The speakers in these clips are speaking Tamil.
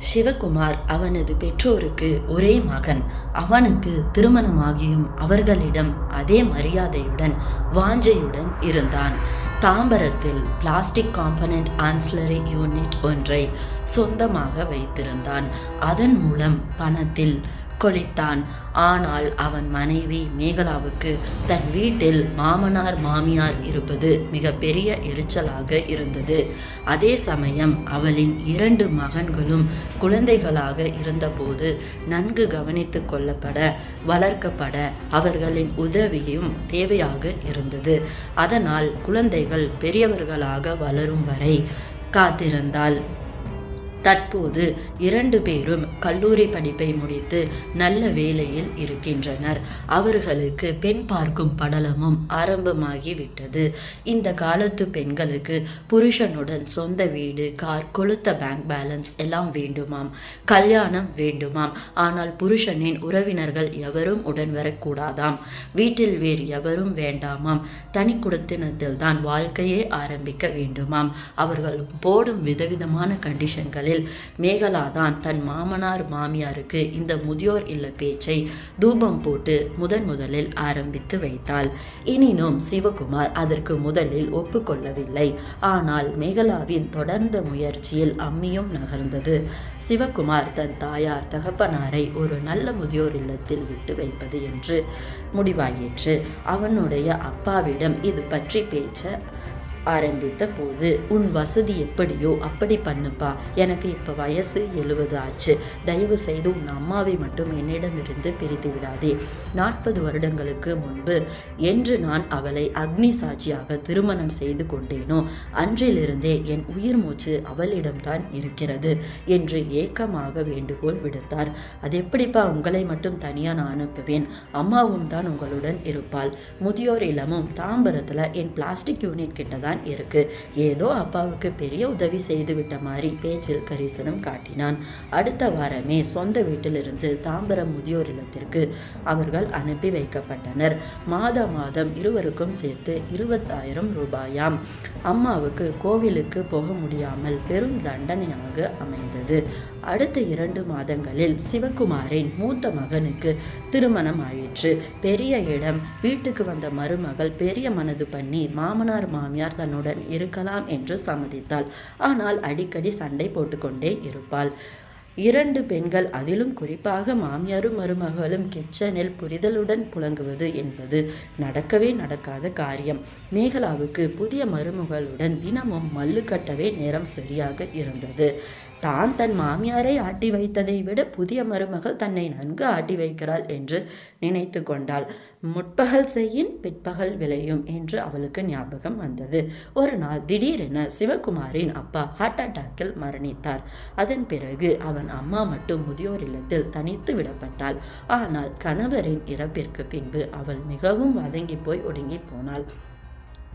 சிவகுமார் அவனது பெற்றோருக்கு ஒரே மகன். அவனுக்கு திருமணமாகியும் அவர்களிடம் அதே மரியாதையுடன் வாஞ்சையுடன் இருந்தான். தாம்பரத்தில் பிளாஸ்டிக் காம்பனண்ட் ஆன்சிலரி யூனிட் ஒன்றை சொந்தமாக வைத்திருந்தான். அதன் மூலம் பணத்தில் தற்கொலைத்தான் ஆனால் அவன் மனைவி மேகலாவுக்கு தன் வீட்டில் மாமனார் மாமியார் இருப்பது மிகப்பெரிய எரிச்சலாக இருந்தது. அதே சமயம் அவளின் இரண்டு மகன்களும் குழந்தைகளாக இருந்தபோது நன்கு கவனித்து கொள்ளப்பட வளர்க்கப்பட அவர்களின் உதவியும் தேவையாக இருந்தது. அதனால் குழந்தைகள் பெரியவர்களாக வளரும் வரை காத்திருந்தாள். தற்போது இரண்டு பேரும் கல்லூரி படிப்பை முடித்து நல்ல வேலையில் இருக்கின்றனர். அவர்களுக்கு பெண் பார்க்கும் படலமும் ஆரம்பமாகி விட்டது இந்த காலத்து பெண்களுக்கு புருஷனுடன் சொந்த வீடு கார் கொளுத்த பேங்க் பேலன்ஸ் எல்லாம் வேண்டுமாம். கல்யாணம் வேண்டுமாம். ஆனால் புருஷனின் உறவினர்கள் எவரும் உடன் வரக்கூடாதாம். வீட்டில் வேறு எவரும் வேண்டாமாம். தனி குடத்தினத்தில் தான் வாழ்க்கையே ஆரம்பிக்க வேண்டுமாம். அவர்கள் போடும் விதவிதமான கண்டிஷன்களில் நாட்களில் மேகலாதான் தன் மாமனார் மாமியாருக்கு இந்த முதியோர் இல்ல பேச்சை தூபம் போட்டு முதன் முதலில் ஆரம்பித்து வைத்தாள். எனினும் சிவகுமார் அதற்கு முதலில் ஒப்புக்கொள்ளவில்லை. ஆனால் மேகலாவின் தொடர்ந்த முயற்சியில் அம்மியும் நகர்ந்தது. சிவகுமார் தன் தாயார் தகப்பனாரை ஒரு நல்ல முதியோர் இல்லத்தில் விட்டு வைப்பது என்று முடிவாயிற்று. அவனுடைய அப்பாவிடம் இது பற்றி பேச்ச ஆரம்பித்த போது உன் வசதி எப்படியோ அப்படி பண்ணுப்பா. எனக்கு இப்போ வயசு எழுபது ஆச்சு. தயவு செய்து உன் அம்மாவை மட்டும் என்னிடமிருந்து பிரித்து விடாதே. நாற்பது வருடங்களுக்கு முன்பு என்று நான் அவளை அக்னி சாட்சியாக திருமணம் செய்து கொண்டேனோ அன்றிலிருந்தே என் உயிர் மூச்சு அவளிடம்தான் இருக்கிறது என்று ஏக்கமாக வேண்டுகோள் விடுத்தார். அது எப்படிப்பா உங்களை மட்டும் தனியாக நான் அனுப்புவேன்? அம்மாவும் தான் உங்களுடன் இருப்பாள். முதியோர் இல்லமும் தாம்பரத்தில் என் பிளாஸ்டிக் யூனிட் கிட்ட தான் இருக்கு. ஏதோ அப்பாவுக்கு பெரிய உதவி செய்து விட்ட மாதிரி பேச்சில் கரிசனம் காட்டினான். அடுத்த வாரமே சொந்த வீட்டிலிருந்து தாம்பரம் முதியோர் இல்லத்திற்கு அவர்கள் அனுப்பி வைக்கப்பட்டனர். மாத மாதம் இருவருக்கும் சேர்த்து இருபத்தாயிரம் ரூபாயாம். அம்மாவுக்கு கோவிலுக்கு போக முடியாமல் பெரும் தண்டனையாக அமைந்தது. அடுத்த இரண்டு மாதங்களில் சிவகுமாரின் மூத்த மகனுக்கு திருமணம் ஆயிற்று. பெரிய இடம் வீட்டுக்கு வந்த மருமகள் பெரிய மனது பண்ணி மாமனார் மாமியார் தன்னுடன் இருக்கலாம் என்று சம்மதித்தாள். ஆனால் அடிக்கடி சண்டை போட்டுக்கொண்டே இருப்பாள். இரண்டு பெண்கள் அதிலும் குறிப்பாக மாமியாரும் மருமகளும் கிச்சனில் புரிதலுடன் புழங்குவது என்பது நடக்கவே நடக்காத காரியம். மேகலாவுக்கு புதிய மருமகளுடன் தினமும் மல்லு கட்டவே நேரம் சரியாக இருந்தது. தான் தன் மாமியாரை ஆட்டி வைத்ததை விட புதிய மருமகள் தன்னை நன்கு ஆட்டி வைக்கிறாள் என்று நினைத்து கொண்டாள். முற்பகல் செய்யின் பிற்பகல் விளையும் என்று அவளுக்கு ஞாபகம் வந்தது. ஒரு நாள் திடீரென சிவகுமாரின் அப்பா ஹார்ட் அட்டாக்கில் மரணித்தார். அதன் பிறகு அவன் அம்மா மட்டும் முதியோர் இல்லத்தில் தனித்து விடப்பட்டாள். ஆனால் கணவரின் இறப்பிற்கு பின்பு அவள் மிகவும் வதங்கி போய் ஒடுங்கி போனாள்.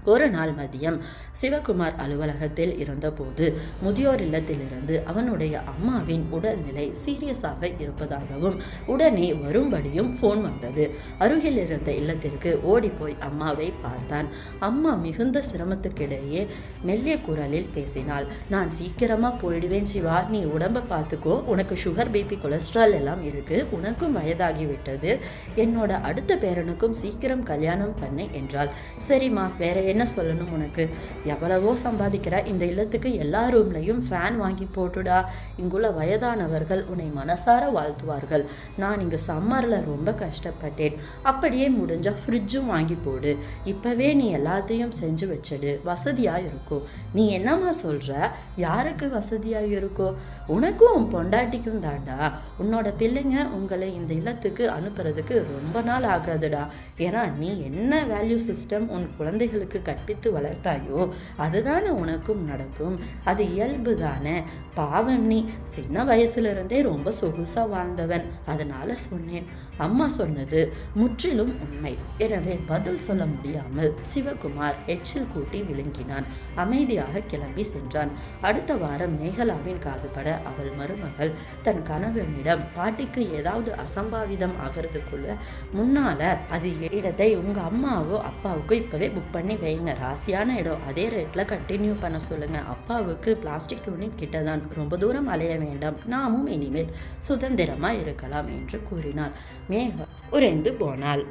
ஒரு நாள் மதியம் சிவகுமார் அலுவலகத்தில் இருந்தபோது முதியோர் இல்லத்திலிருந்து அவனுடைய அம்மாவின் உடல்நிலை சீரியஸாக இருப்பதாகவும் உடனே வரும்படியும் ஃபோன் வந்தது. அருகில் இருந்த இல்லத்திற்கு ஓடிப்போய் அம்மாவை பார்த்தான். அம்மா மிகுந்த சிரமத்துக்கிடையே மெல்லிய குரலில் பேசினாள். நான் சீக்கிரமா போயிடுவேன் சிவா. நீ உடம்ப பார்த்துக்கோ உனக்கு சுகர் பிபி கொலஸ்ட்ரால் எல்லாம் இருக்கு. உனக்கும் வயதாகி விட்டது என்னோட அடுத்த பேரனுக்கும் சீக்கிரம் கல்யாணம் பண்ணு என்றாள். சரிம்மா. வேற என்ன சொல்லணும் உனக்கு? எவ்வளவோ சம்பாதிக்கிற இந்த இல்லத்துக்கு எல்லா ரூம்லையும் ஃபேன் வாங்கி போட்டுடா. இங்குள்ள வயதானவர்கள் உன்னை மனசார வாழ்த்துவார்கள். நான் இங்கே சம்மரில் ரொம்ப கஷ்டப்பட்டேன். அப்படியே முடிஞ்சால் ஃப்ரிட்ஜும் வாங்கி போடு. இப்போவே நீ எல்லாத்தையும் செஞ்சு வச்சிடு. வசதியாக இருக்கும். நீ என்னம்மா சொல்கிற யாருக்கு வசதியாக இருக்கோ? உனக்கும் உன் பொண்டாட்டிக்கும் தாண்டா உன்னோட பிள்ளைங்க உங்களை இந்த இல்லத்துக்கு அனுப்புறதுக்கு ரொம்ப நாள் ஆகாதுடா. ஏன்னா நீ என்ன வேல்யூ சிஸ்டம் உன் குழந்தைகளுக்கு கற்பித்து வளர்த்தாயோ அதுதானே உனக்கும் நடக்கும். அது இயல்பு தானே பாவம் நீ. சின்ன வயசுல இருந்தே ரொம்ப சொகுசா வாழ்ந்தவன். அதனால சொன்னேன். அம்மா சொன்னது முற்றிலும் உண்மை. எனவே பதில் சொல்ல முடியாமல் சிவகுமார் எச்சில் கூட்டி விழுங்கினான். அமைதியாக கிளம்பி சென்றான். அடுத்த வாரம் மேகலாவின் காதுபட அவள் மருமகள் தன் கணவனிடம் பாட்டிக்கு ஏதாவது அசம்பாவிதம் ஆகிறதுக்குள்ள முன்னால அது இடத்தை உங்க அம்மாவோ அப்பாவுக்கோ இப்பவே புக் பண்ணி வை. செய்யுங்க ராசியான இடம் அதே ரேட்டில் கண்டினியூ பண்ண சொல்லுங்கள் அப்பாவுக்கு பிளாஸ்டிக் யூனிட் கிட்ட தான் ரொம்ப தூரம் அலைய வேண்டாம். நாமும் இனிமேல் சுதந்திரமாக இருக்கலாம் என்று கூறினாள். மேகம் உறைந்து போனாள்.